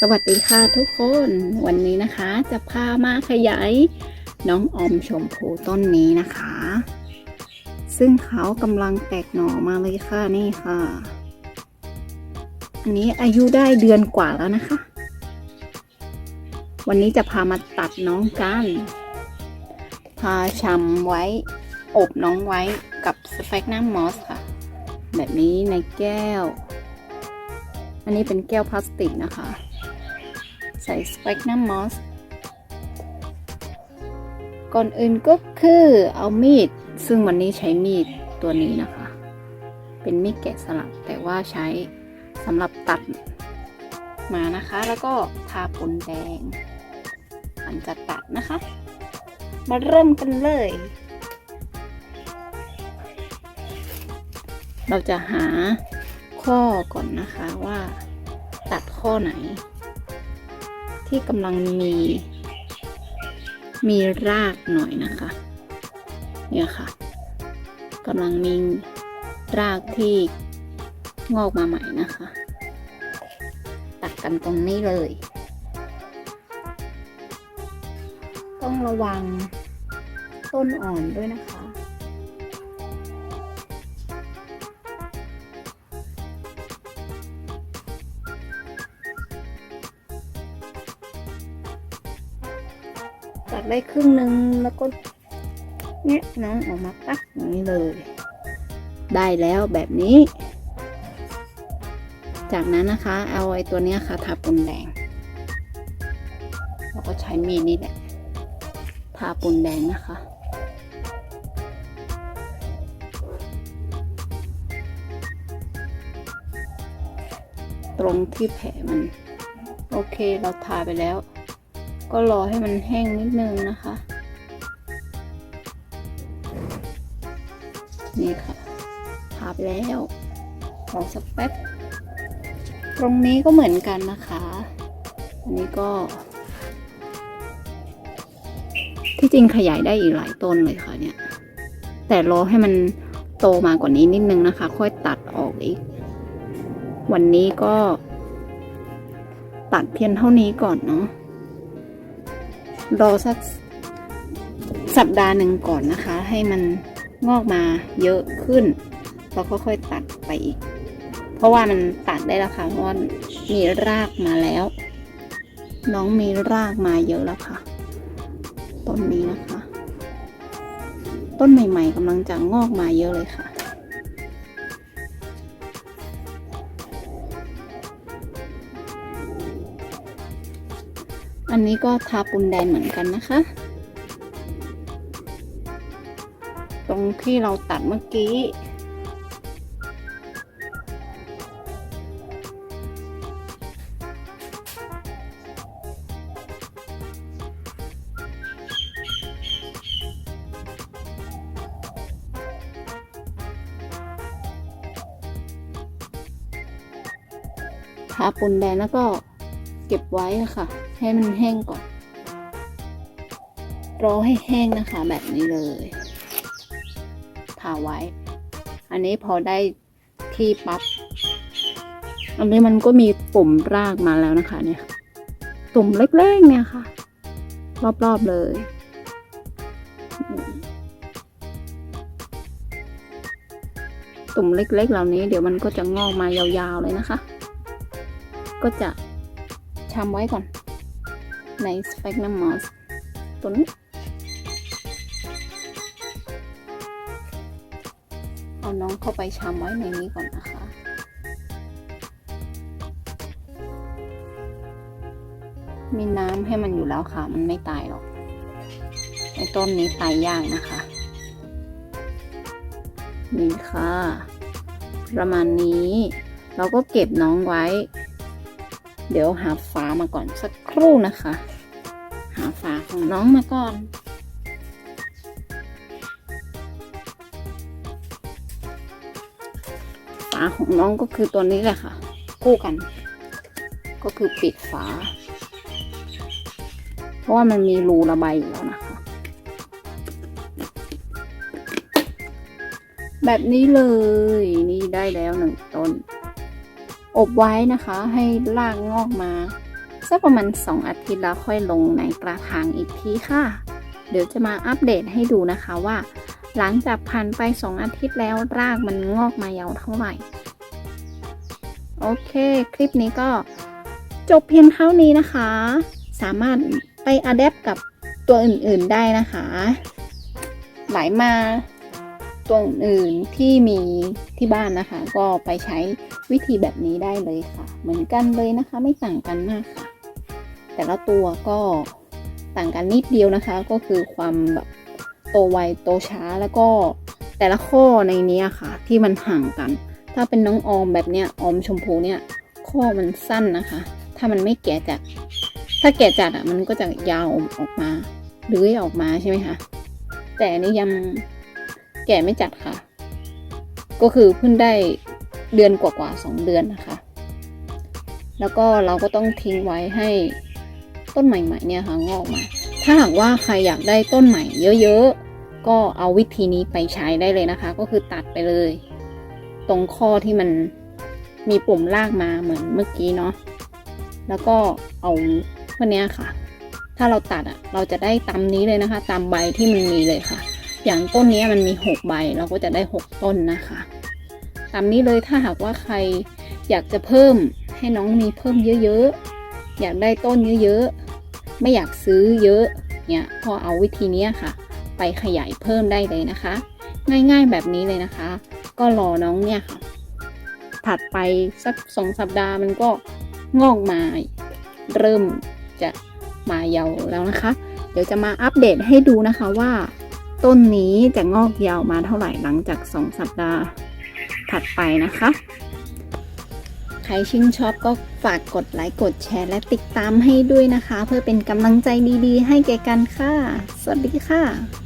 สวัสดีค่ะทุกคนวันนี้นะคะจะพามาขยายน้องอมชมพูต้นนี้นะคะ ซึ่งเขากำลังแตกหน่อมาเลยค่ะนี่ค่ะ อันนี้อายุได้เดือนกว่าแล้วนะคะ วันนี้จะพามาตัดน้องกัน พาชำไว้อบน้องไว้กับสเปกนัมมอสค่ะ แบบนี้ในแก้วอันนี้เป็นแก้วพลาสติกนะคะ ใส่สเปกนัมมอส ก่อนอื่นก็คือเอามีด ซึ่งวันนี้ใช้มีดตัวนี้นะคะ เป็นมีดแกะสลักแต่ว่าใช้สำหรับตัดมานะคะ แล้วก็ทาปนแดงอันจะตัดนะคะ มาเริ่มกันเลย เราจะหาข้อก่อนนะคะว่าตัดข้อไหน ที่กำลังมี มีรากหน่อยนะคะ เนี่ยค่ะกำลังมีรากที่งอกมาใหม่นะคะ ตัดกันตรงนี้เลย ต้องระวังต้นอ่อนด้วยนะคะ ตัดได้ครึ่งหนึ่งแล้วก็เนี้ยน้องออกมาปักอย่างนี้เลย ได้แล้วแบบนี้ จากนั้นนะคะเอาไอ้ตัวนี้ค่ะทาปนแดงแล้วก็ใช้มีดนี่แหละทาปนแดงนะคะตรงที่แผลมัน โอเคเราทาไปแล้ว ก็รอให้มันแห้งนิดนึงนะคะ นี่ค่ะทาไปแล้วรอสักแป๊บ ตรงนี้ก็เหมือนกันนะคะ อันนี้ก็ ที่จริงขยายได้อีกหลายต้นเลยค่ะเนี่ย แต่รอให้มันโตมากว่านี้นิดนึงนะคะ ค่อยตัดออกอีก วันนี้ก็ ตัดเพียงเท่านี้ก่อนเนาะ รอสักสัปดาห์หนึ่งก่อนนะคะ ให้มันงอกมาเยอะขึ้น แล้วก็ค่อยตัดไปอีก เพราะว่ามันตัดได้แล้วค่ะเพราะว่ามีรากมาแล้ว น้องมีรากมาเยอะแล้วค่ะ ต้นนี้นะคะ ต้นใหม่ ๆกำลังจะงอกมาเยอะเลยค่ะ อันนี้ก็ทาปูนแดงเหมือนกันนะคะ ตรงที่เราตัดเมื่อกี้ ทาปูนแดงแล้วก็เก็บไว้ค่ะ ให้มันแห้งก่อน รอให้แห้งนะคะแบบนี้เลยทาไว้ อันนี้พอได้ที่ปับ๊บอันนี้มันก็มีปุ่มรากมาแล้วนะคะเนี่ยตุ่มเล็กๆเนี่ยค่ะ รอบๆเลยตุ่มเล็กๆ เหล่านี้เดี๋ยวมันก็จะงอกมายาวๆเลยนะคะ ก็จะชำไว้ก่อน ในสเปกนัมมอสตัวนี้เอาน้องเข้าไปชำไว้ในนี้ก่อนนะคะมีน้ำให้มันอยู่แล้วค่ะ มันไม่ตายหรอกไอ้ต้นนี้ตายยากนะคะ นี่ค่ะ ประมาณนี้ เราก็เก็บน้องไว้ เดี๋ยวหาฝามาก่อนสักครู่นะคะ หาฝาของน้องมาก่อน ฝาของน้องก็คือตัวนี้แหละค่ะ คู่กัน ก็คือปิดฝา เพราะว่ามันมีรูระบายอยู่แล้วนะคะ แบบนี้เลยนี่ได้แล้วหนึ่งต้น อบไว้นะคะให้รากงอกมาสักประมาณ 2 อาทิตย์แล้วค่อยลงในกระถางอีกทีค่ะ เดี๋ยวจะมาอัปเดตให้ดูนะคะว่า หลังจากผ่านไป 2 อาทิตย์แล้วรากมันงอกมายาวเท่าไหร่ โอเค คลิปนี้ก็จบเพียงเท่านี้นะคะ สามารถไปอัดแอปกับตัวอื่นๆได้นะคะหมายมา ตัวอื่นๆที่มีที่บ้านนะคะ ก็ไปใช้วิธีแบบนี้ได้เลยค่ะ เหมือนกันเลยนะคะ ไม่ต่างกันมากค่ะ แต่ละตัวก็ต่างกันนิดเดียวนะคะ ก็คือความแบบโตไวโตช้าแล้วก็แต่ละข้อในนี้ค่ะ ที่มันห่างกัน ถ้าเป็นน้องออมแบบเนี้ยออมชมพูเนี่ยข้อมันสั้นนะคะ ถ้ามันไม่แก่จัด ถ้าแก่จัดอะมันก็จะยาวออกมาเลื้อยออกมาใช่ไหมคะแต่นนี่ยัง แก่ไม่จัดค่ะ ก็คือเพิ่งได้เดือนกว่าๆสองเดือนนะคะ แล้วก็เราก็ต้องทิ้งไว้ให้ต้นใหม่ๆเนี่ยค่ะงอกมา ถ้าหากว่าใครอยากได้ต้นใหม่เยอะๆ ก็เอาวิธีนี้ไปใช้ได้เลยนะคะ ก็คือตัดไปเลย ตรงข้อที่มันมีปุ่มลากมาเหมือนเมื่อกี้เนาะ แล้วก็เอาพวกนี้ค่ะ ถ้าเราตัดอะ เราจะได้ตามนี้เลยนะคะ ตามใบที่มันมีเลยค่ะ อย่างต้นนี้มันมีหกใบ เราก็จะได้หกต้นนะคะตามนี้เลยถ้าหากว่าใครอยากจะเพิ่มให้น้องมีเพิ่มเยอะๆ อยากได้ต้นเยอะๆ ไม่อยากซื้อเยอะเนี่ยก็เอาวิธีนี้ค่ะ ไปขยายเพิ่มได้เลยนะคะ ง่ายๆแบบนี้เลยนะคะ ก็รอน้องเนี่ยค่ะถัดไปสักสองสัปดาห์มันก็งอกมาเริ่มจะมายาวแล้วนะคะ เดี๋ยวจะมาอัปเดตให้ดูนะคะว่า ต้นนี้จะงอกยาวมาเท่าไหร่หลังจากสองสัปดาห์ถัดไปนะคะ ใครชื่นชอบก็ฝากกดไลค์กดแชร์และติดตามให้ด้วยนะคะ เพื่อเป็นกำลังใจดีๆ ให้แก่กันค่ะ สวัสดีค่ะ